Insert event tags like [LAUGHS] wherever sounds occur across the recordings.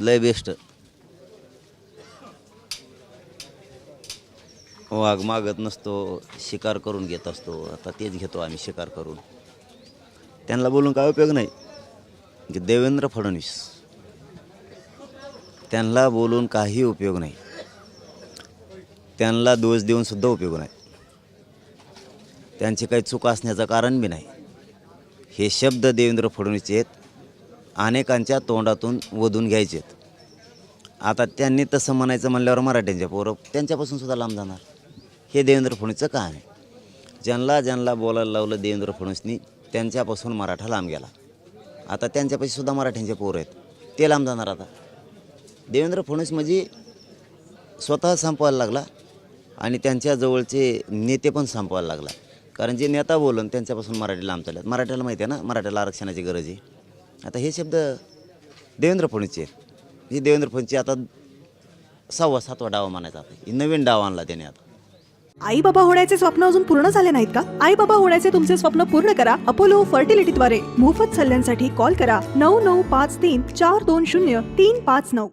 लय बेस्ट वाघ मागत नसतो शिकार करून घेत असतो. आता तेच घेतो आम्ही शिकार करून. त्यांना बोलून काय उपयोग नाही. की देवेंद्र फडणवीस त्यांना बोलून काही उपयोग नाही. त्यांना दोष देऊनसुद्धा उपयोग नाही. त्यांची काही चूक असण्याचं कारण बी नाही. हे शब्द देवेंद्र फडणवीस आहेत अनेकांच्या तोंडातून वधून घ्यायचे आहेत आता त्यांनी तसं म्हणायचं म्हणल्यावर मराठ्यांच्या पोरं त्यांच्यापासून सुद्धा लांब जाणार. हे देवेंद्र फडणवीसचं काम आहे. ज्यांना ज्यांना बोलायला लावलं देवेंद्र फडणवीसनी त्यांच्यापासून मराठा लांब गेला. आता त्यांच्यापाशी सुद्धा मराठ्यांचे पोरं आहेत. ते लांब जाणार आता. देवेंद्र फडणवीस म्हणजे स्वतः संपवायला लागला आणि त्यांच्या जवळचे नेते पण संपवायला लागला. कारण जे नेता बोलून त्यांच्यापासून मराठी लांब चालल्यात मराठ्याला माहिती आहे ना? मराठ्याला आरक्षणाची गरज आहे. आता हे शब्द देवेंद्र फडणवीसचे आहेत. हे देवेंद्र फडणवीसचे आता सहावा सातवा डावा मानायचा आता. हे नवीन डाव आणला त्याने आता. आई बाबा होण्याचे स्वप्न अजून पूर्ण झाले नाहीत का? आई बाबा होण्याचे तुमचे स्वप्न पूर्ण करा. अपोलो फर्टिलिटीद्वारे मोफत सल्ल्यांसाठी कॉल करा. नऊ नऊ पाच तीन चार दोन शून्य तीन पाच नऊ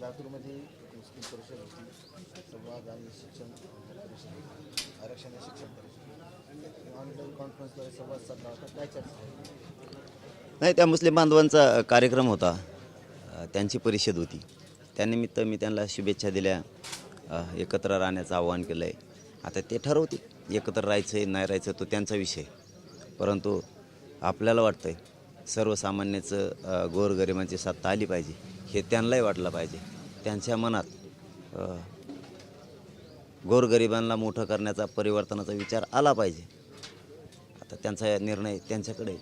लातूरमध्ये मुस्लिम परिषद होती संवाद आणि शिक्षण परिषद आरक्षण आणि शिक्षण परिषद ऑनलाईन कॉन्फरन्सद्वारे संवाद साधला होता काय चर्चा नाही त्या मुस्लिम बांधवांचा कार्यक्रम होता. त्यांची परिषद होती. त्यानिमित्त मी त्यांना शुभेच्छा दिल्या. एकत्र राहण्याचं आवाहन केलं आहे आता ते ठरवतील एकत्र राहायचं आहे नाही राहायचं तो त्यांचा विषय. परंतु आपल्याला वाटतं आहे सर्वसामान्याचं गोरगरिबांची सत्ता आली पाहिजे. हे त्यांनाही वाटलं पाहिजे. त्यांच्या मनात गोरगरिबांना मोठं करण्याचा परिवर्तनाचा विचार आला पाहिजे. आता त्यांचा निर्णय त्यांच्याकडे.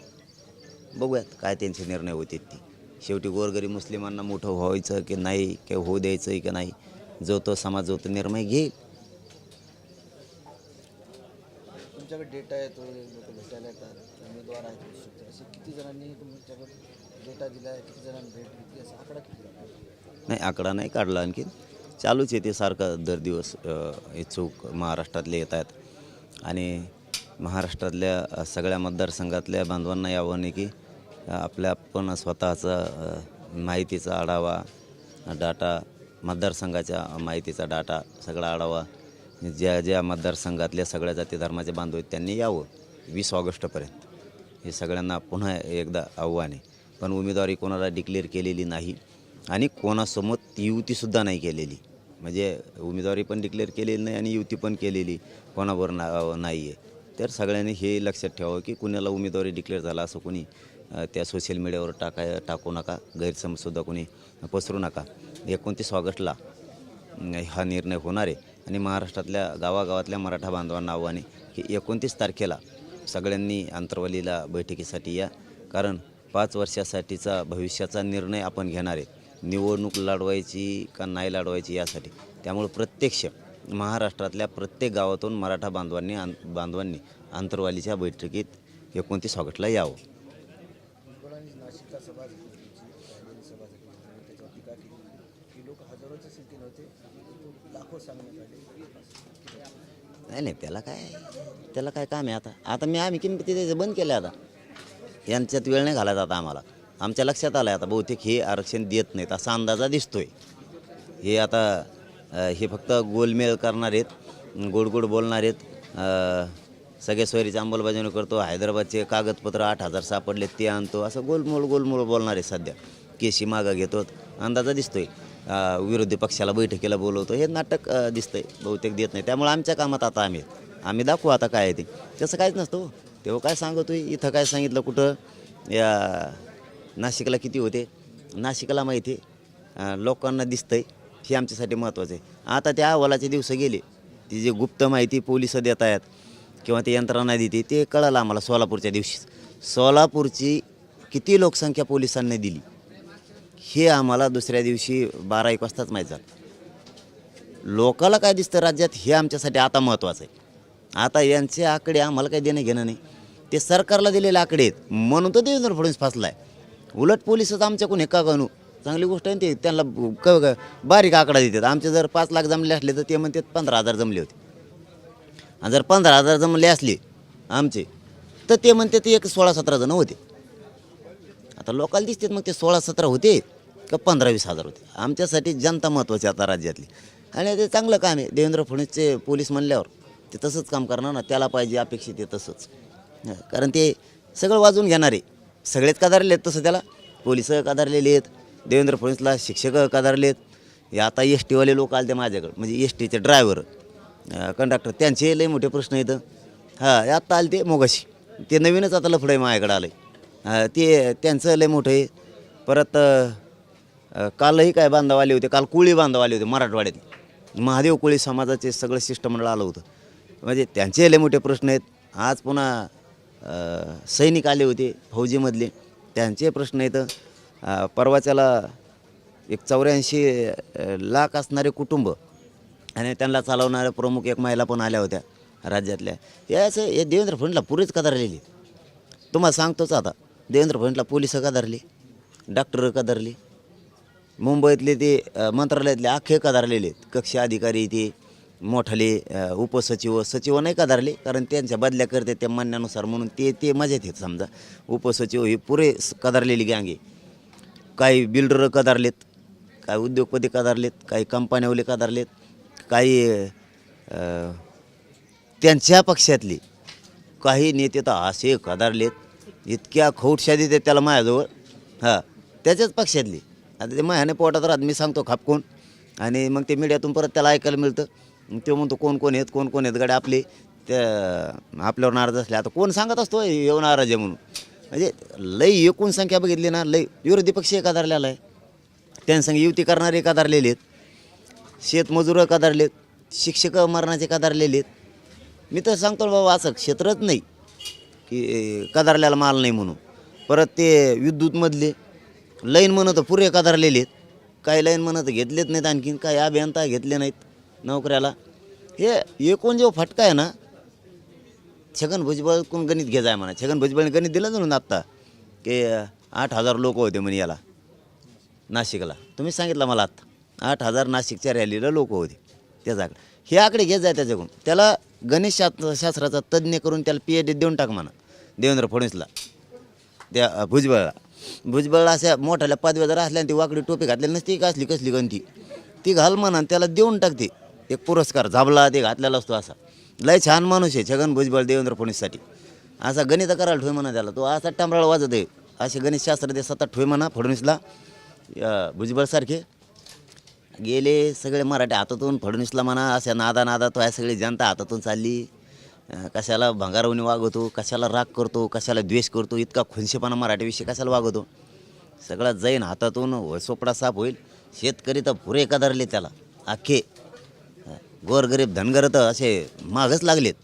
बघूयात काय त्यांचे निर्णय होते ते. शेवटी गोरगरीब मुस्लिमांना मोठं व्हायचं की नाही की होऊ द्यायचं आहे की नाही जो तो समाज जो तो निर्णय घेईल. तुमच्याकडे डेटा येतो लोक भेटायला येतात उमेदवार आहेत असे किती जणांनी तुमच्याकडे डेटा दिला आहे किती जणांनी भेट घेतली असा आकडा किती? नाही आकडा नाही काढला आणखी चालूच आहे ते सारखं दर दिवस हे चूक महाराष्ट्रातले येत आहेत आणि महाराष्ट्रातल्या सगळ्या मतदारसंघातल्या बांधवांना हे आव्हान आहे की आपल्या आपण स्वतःचा माहितीचा आढावा डाटा मतदारसंघाच्या माहितीचा डाटा सगळा आढावा ज्या ज्या मतदारसंघातल्या सगळ्या जाती धर्माचे बांधव आहेत त्यांनी यावं वीस ऑगस्टपर्यंत. हे सगळ्यांना पुन्हा एकदा आव्हान. आहे पण उमेदवारी कोणाला डिक्लेअर केलेली नाही आणि कोणासोबत युतीसुद्धा नाही केलेली. म्हणजे उमेदवारी पण डिक्लेअर केलेली नाही आणि युती पण केलेली कोणावर ना नाही आहे तर सगळ्यांनी हे लक्षात ठेवावं की कुणाला उमेदवारी डिक्लेअर झाला असं कोणी त्या सोशल मीडियावर टाकाय टाकू नका गैरसमजसुद्धा कोणी पसरू नका. एकोणतीस ऑगस्टला हा निर्णय होणार आहे. आणि महाराष्ट्रातल्या गावागावातल्या मराठा बांधवांना आव्हाने की एकोणतीस तारखेला सगळ्यांनी आंतरवालीला बैठकीसाठी या. कारण पाच वर्षासाठीचा भविष्याचा निर्णय आपण घेणार आहे. निवडणूक लढवायची का नाही लढवायची यासाठी. त्यामुळे प्रत्यक्ष महाराष्ट्रातल्या प्रत्येक गावातून मराठा बांधवांनी आं बांधवांनी आंतरवालीच्या बैठकीत एकोणतीस ऑगस्टला यावं. नाही नाही त्याला काय त्याला काय काम आहे आता? आता मी आम्ही किंमती तिथे बंद केले आता. यांच्यात वेळ नाही घालायचा आता आम्हाला. आमच्या लक्षात आलं आहे आता बहुतेक हे आरक्षण देत नाहीत असा अंदाजा दिसतोय. हे आता हे फक्त गोलमेल करणार आहेत. गोड गोड बोलणार आहेत. सगळ्या सगळे सोयरीची अंमलबजावणी करतो. हैदराबादचे कागदपत्र आठ हजार सापडले ते आणतो. असं गोलमोल गोलमोल बोलणार आहे सध्या. केशी मागं घेतो अंदाजा दिसतोय. विरोधी पक्षाला बैठकीला बोलवतो. हे नाटक दिसतंय. बहुतेक देत नाही. त्यामुळे आमच्या कामात आता आम्ही आम्ही दाखवू आता काय आहे ते. तसं काहीच नसतो हो. तेव्हा काय सांगतो इथं काय सांगितलं कुठं? या नाशिकला किती होते? नाशिकला माहिती आहे. लोकांना दिसतंय. हे आमच्यासाठी महत्त्वाचं आहे. आता त्या अहवालाचे दिवस गेले. ती जे गुप्त माहिती पोलिसं देत आहेत किंवा ते यंत्रणा देते ते कळालं आम्हाला सोलापूरच्या दिवशी सोलापूरची किती लोकसंख्या पोलिसांनी दिली? हे आम्हाला दुसऱ्या दिवशी बारा एक वाजताच माहीत झालं. लोकाला काय दिसतं राज्यात? हे आमच्यासाठी आता महत्त्वाचं आहे. आता यांचे आकडे आम्हाला काही देणं घेणं नाही. ते सरकारला दिलेले आकडे आहेत. म्हणून तर देवेंद्र फडणवीस फासला आहे उलट पोलिसच आमच्याकडून हे का गणू? चांगली गोष्ट आहे ते त्यांना क क- बारीक आकडा देतात. आमचे जर पाच लाख जमले असले तर ते म्हणतात पंधरा हजार जमले होते. आणि जर पंधरा हजार जमले असले आमचे तर ते म्हणतात एक सोळा सतरा जण होते. आता लोकांना दिसतात मग ते सोळा सतरा होते का पंधरा वीस हजार होते. आमच्यासाठी जनता महत्त्वाची आता राज्यातली. आणि ते चांगलं काम आहे. देवेंद्र फडणवीसचे पोलीस म्हणल्यावर ते तसंच काम करणार ना. त्याला पाहिजे अपेक्षित आहे तसंच. हं, कारण ते सगळं वाजवून घेणारे. सगळेच कदारले आहेत तसं त्याला. पोलीस कदारलेले आहेत. देवेंद्र फडणवीसला शिक्षक कदारले आहेत हे आता एस टीवाले लोक आले ते माझ्याकडे म्हणजे एस टीचे ड्रायव्हर कंडक्टर त्यांचे लय मोठे प्रश्न आहेत. हां आत्ता आले ते मोगाशी. ते नवीनच आता लफडं आहे माझ्याकडे आलं आहे ते त्यांचं लय मोठं आहे. परत कालही काय बांधव आले होते? काल कुळी बांधव आले होते मराठवाड्यात. महादेव कुळी समाजाचे सगळं शिष्टमंडळ आलं होतं. म्हणजे त्यांचे लय मोठे प्रश्न आहेत. आज पुन्हा सैनिक आले होते फौजीमधले. त्यांचे प्रश्न आहेत. परवाच्याला एक चौऱ्याऐंशी लाख असणारे कुटुंब आणि त्यांना चालवणाऱ्या प्रमुख एक महिला पण आल्या होत्या राज्यातल्या. हे असं हे देवेंद्र फडणवीसला पुरेच कदारलेली तुम्हाला सांगतोच आता. देवेंद्र फंडला पोलीस कदारली डॉक्टर कदारली मुंबईतले ते मंत्रालयातले अख्खे कदारलेले आहेत कक्ष अधिकारी ते मोठाले उपसचिव सचिव नाही कदारले कारण त्यांच्या बदल्या करते त्या मान्यानुसार म्हणून ते ते मजेत आहेत समजा. उपसचिव हे पुरे स- कदारलेली गँग आहे. काही बिल्डर कदारलेत काही उद्योगपती कदारलेत काही कंपन्यावले कदारलेत काही अ, त्यांच्या पक्षातले काही नेते तर असे कदारलेत इतक्या खौटशादी ते त्याला माझ्याजवळ. हां त्याच्याच पक्षातली. आता ते माझ्याने पोटात राहत मी सांगतो खापकून आणि मग ते मीडियातून परत त्याला ऐकायला मिळतं. मग ते म्हणतो कोण कोण आहेत कोण कोण आहेत गाडी आपले? त्या आपल्यावर नाराज असले. आता कोण सांगत असतो येऊ नाराज आहे म्हणून. म्हणजे लई एकूण संख्या बघितली ना लई विरोधी पक्ष एका धरलेला आहे त्यांसंग युती करणारे कदारलेले आहेत. शेतमजूर कदारलेत शिक्षक मरणाचे कदारलेले आहेत. मी तर सांगतो बाबा असं क्षेत्रच नाही की कदारल्याला माल नाही म्हणून. परत ते विद्युतमधले लाईन म्हणत पुरे कदारलेले आहेत. काही लाईन म्हणत घेतलेत नाहीत आणखीन काही अभियंता घेतले नाहीत नोकऱ्याला. हे एकूण जो फटका आहे ना छगन भुजबळ कोण गणित घे आहे म्हणा. छगन भुजबळने गणित दिलं म्हणून आत्ता. की आठ हजार लोक होते म्हणे याला नाशिकला. तुम्ही सांगितलं मला आत्ता. आठ हजार नाशिकच्या रॅलीला लोक होते. त्याच्याकडे हे आकडे घेत जाय त्याच्याकडून. त्याला गणित शास्त्र शास्त्राचा तज्ज्ञ करून त्याला पी एच डी देऊन टाक म्हणा देवेंद्र फडणवीसला. त्या भुजबळला. भुजबळला अशा मोठ्याल्या पदव्या जर असल्या आणि ती वाकडी टोपी घातलेली नसती का असली कसली गणती? ती घाल म्हणा त्याला देऊन टाकते एक पुरस्कार झाबला ते घातलेला असतो असा. लय छान माणूस आहे छगन भुजबळ देवेंद्र फडणवीससाठी. असा गणित करायला ठोय म्हणा त्याला. तो असा टांबराळ वाजत आहे. असे गणितशास्त्र दे सतत ठोय म्हणा फडणवीसला. भुजबळसारखे गेले सगळे मराठी हातातून फडणवीसला म्हणा अशा नादा नादा तो ह्या सगळी जनता हातातून चालली. कशाला भंगारवणी वागवतो कशाला राग करतो कशाला द्वेष करतो इतका खुनशेपणा मराठीविषयी कशाला वागवतो? सगळा जैन हातातून व सोपडा साफ होईल. शेतकरी तर पुरे कदारले त्याला. अख्खे गोरगरीब धनगर तर असे मागच लागलेत.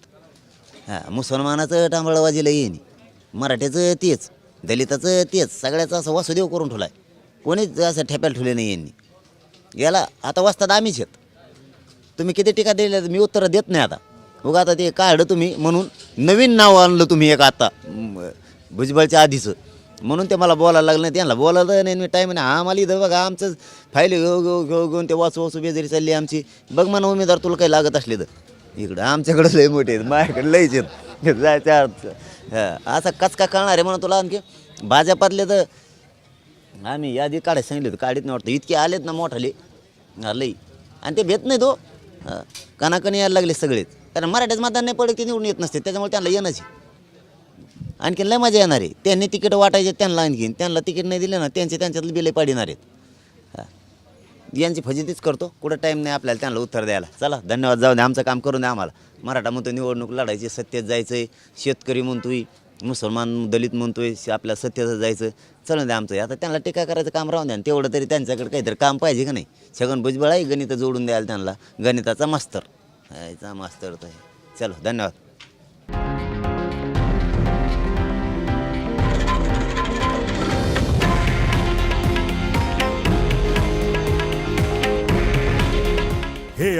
हां मुसलमानाचं टांबळवाजीला येईन मराठ्याचं तेच दलिताचं तेच सगळ्याचं असं वासुदेव करून ठेवला आहे कोणीच असं ठेप्याला ठेवले नाही यांनी. याला आता वाचतात आम्हीच आहेत तुम्ही किती टीका दिल्या मी उत्तरं देत नाही आता. उगा आता ते काढलं तुम्ही म्हणून नवीन नाव आणलं तुम्ही एक आता भुजबळच्या आधीचं. म्हणून ते मला बोलायला लागलं नाही. त्यांना बोलायला नाही मी टाईम नाही. आम्हाला इथं बघा आमचं फाईल घेऊ घेऊ घेऊ घेऊन ते वाचू वाचू बेजारी चालली आमची. बघ म्हणा उमेदवार तुला काही लागत असले तर. इकडं आमच्याकडं लय मोठे आहेत माझ्याकडे लयच आहेत. [LAUGHS] जायच्या अर्थ असा कचका कळणार आहे म्हणून तुला आणखी. भाजपातले तर आम्ही यादी काढायला सांगितलं होतं. काढीत नाही वाटतं. इतके आलेत ना मोठाले. हा, लई आणि ते भेट नाही तो हो. कणाकणी यायला लागले सगळेच. कारण मराठ्याच मतदान नाही पडत ते निवडून येत नसते. त्याच्यामुळे त्यांना येणंच आणखीन लय मजा येणार आहे. त्यांनी तिकीट वाटायचे त्यांना आणखीन. त्यांना तिकीट नाही दिलं ना त्यांचे त्यांच्यातले बिले पाडिणार आहेत. हा. यांची फजितीच करतो. कुठं टाईम नाही आपल्याला त्यांना उत्तर द्यायला. चला धन्यवाद. जाऊ दे आमचं काम करून द्या आम्हाला. मराठा म्हणतो निवडणूक लढायची सत्तेत जायचं आहे शेतकरी म्हणतोय मुसलमान दलित म्हणतोय आहे आपल्या सत्तेचं जायचं. चलून द्या आमचं. आता त्यांना टीका करायचं काम राहून द्या आणि तेवढं तरी त्यांच्याकडे काहीतरी काम पाहिजे का नाही? छगन भुजबळ आहे गणित जोडून द्यायला त्यांना. गणिताचा मास्तर. यायचा मास्तर तर आहे. चलो धन्यवाद.